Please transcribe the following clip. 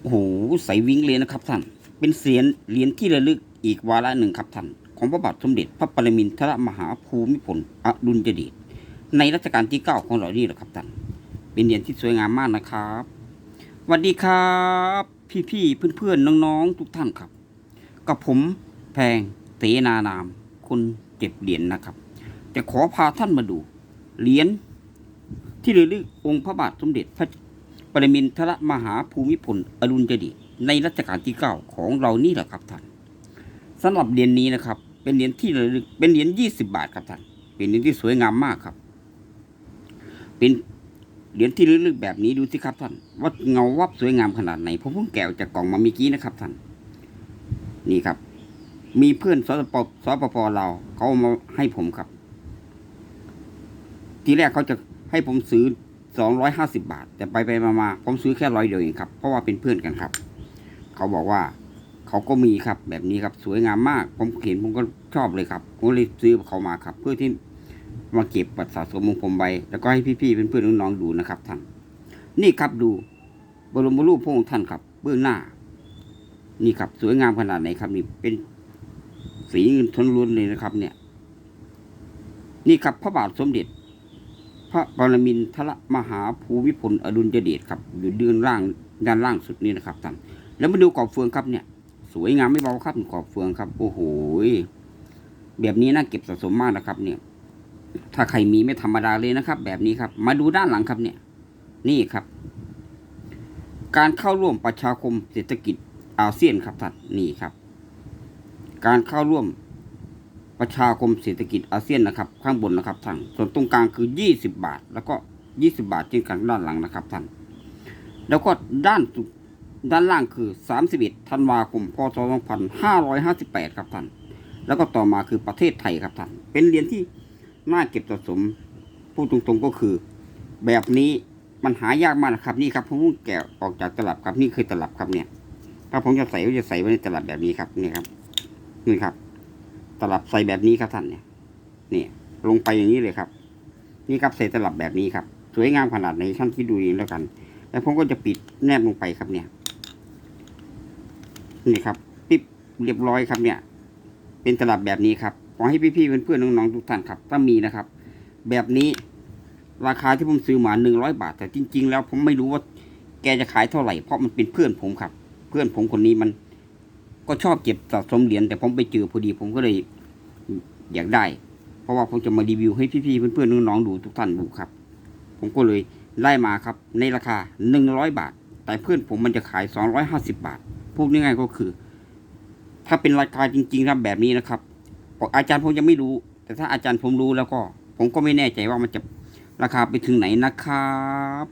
โอ้โหใสวิ้งเลยนะครับท่าน เป็นเสียนเหรียญที่ระลึกอีกวาระหนึ่งครับท่าน ของพระบาทสมเด็จพระปรมินทรมหาภูมิพลอดุลยเดชในรัชกาลที่เก้าของเรานี่แหละครับท่าน เป็นเหรียญที่สวยงามมากนะครับสวัสดีครับ พี่ๆเพื่อนๆน้องๆทุกท่านครับ กับผมแพงเสนานามคนเก็บเหรียญนะครับ จะขอพาท่านมาดูเหรียญที่ระลึกองค์พระบาทสมเด็จพระ รมินทรมหาภูมิพลอดุลยเดชในรัชกาลที่เก้าของเรานี่แหละครับท่านสำหรับเหรียญนี้นะครับ เป็นเหรียญที่ระลึกเป็นเหรียญยี่สิบาทครับท่านเป็นเหรียญที่สวยงามมากครับ เป็นเหรียญที่ระลึกแบบนี้ดูสิครับท่านว่าเงาวับสวยงามขนาดไหนผมเพิ่งแกะออกจากกล่องมาเมื่อกี้นะครับท่านนี่ครับ มีเพื่อนสปสปปเราเขาเอามาให้ผมครับ ทีแรกเขาจะให้ผมซื้อ สองร้อยห้าสิบาท แต่ไปไปมามาผมซื้อแค่ร้อยเดียวเองครับ เพราะว่าเป็นเพื่อนกันครับ เขาบอกว่าเขาก็มีครับแบบนี้ครับสวยงามมาก ผมเห็นผมก็ชอบเลยครับผมเลยซื้อเขามาครับ เพื่อที่มาเก็บบัตรสะสมของผมไว้แล้วก็ให้พี่ๆเพื่อนๆน้องๆดูนะครับท่านนี่ครับดูบรมรูปพระองค์ท่านครับ เบื้องหน้า นี่ครับ สวยงามขนาดไหนครับ นี่เป็นสีเงินทนล้วนเลยนะครับ เนี่ย นี่ครับพระบาทสมเด็จ พระปรมินทรมหาภูมิพลอดุลยเดชครับอยู่เด้านล่างด้านล่างสุดนี้นะครับท่านแล้วมาดูกรอบเฟืองครับเนี่ย สวยงามไม่เบาครับกรอบเฟืองครับ โอ้โหแบบนี้น่าเก็บสะสมมากนะครับ เนี่ย ถ้าใครมีไม่ธรรมดาเลยนะครับ แบบนี้ครับ มาดูด้านหลังครับเนี่ย นี่ครับ การเข้าร่วมประชาคมเศรษฐกิจอาเซียนครับท่านนี่ครับ การเข้าร่วม ประชาคมเศรษฐกิจอาเซียนนะครับ ข้างบนนะครับท่านส่วนตรงกลางคือ 20 บาท แล้วก็ 20 บาทเช่นกันด้านหลังนะครับท่านแล้วก็ด้านด้านล่างคือ 31 ธันวาคม พศ 2558 ครับท่าน แล้วก็ต่อมาคือประเทศไทยครับท่าน เป็นเหรียญที่น่าเก็บสะสม พูดตรงๆก็คือ แบบนี้มันหายากมากนะครับ นี่ครับผมแกะออกจากตลับครับ นี่คือตลับครับเนี่ย ถ้าผมจะใส่ก็จะใส่ไว้ในตลับแบบนี้ครับนี่ครับ นี่ครับ ตลับใส่แบบนี้ครับท่านเนี่ยนี่ลงไปอย่างนี้เลยครับ นี่ครับใส่ตลับแบบนี้ครับ สวยงามขนาดไหนท่านที่ดูเองแล้วกัน แล้วผมก็จะปิดแนบลงไปครับเนี่ย นี่ครับ ปิดเรียบร้อยครับเนี่ย เป็นตลับแบบนี้ครับขอให้พี่ๆเพื่อนๆน้องๆทุกท่านครับ ถ้ามีนะครับ แบบนี้ราคาที่ผมซื้อมาหนึ่งร้อยบาท แต่จริง ๆ แล้วผมไม่รู้ว่าแกจะขายเท่าไหร่เพราะมันเป็นเพื่อนผมครับ เพื่อนผมคนนี้มัน ก็ชอบเก็บสะสมเหรียญแต่ผมไปเจอพอดีผมก็เลยอยากได้ เพราะว่าผมจะมารีวิวให้พี่ๆเพื่อนๆน้องๆดูทุกท่านดูครับ ผมก็เลยได้มาครับ ในราคาหนึ่งร้อยบาท แต่เพื่อนผมมันจะขายสองร้อยห้าสิบาท พูดง่ายๆก็คือ ถ้าเป็นราคาจริงๆครับแบบนี้นะครับอาจารย์ผมยังไม่รู้ แต่ถ้าอาจารย์ผมรู้แล้วก็ ผมก็ไม่แน่ใจว่ามันจะราคาไปถึงไหนนะครับ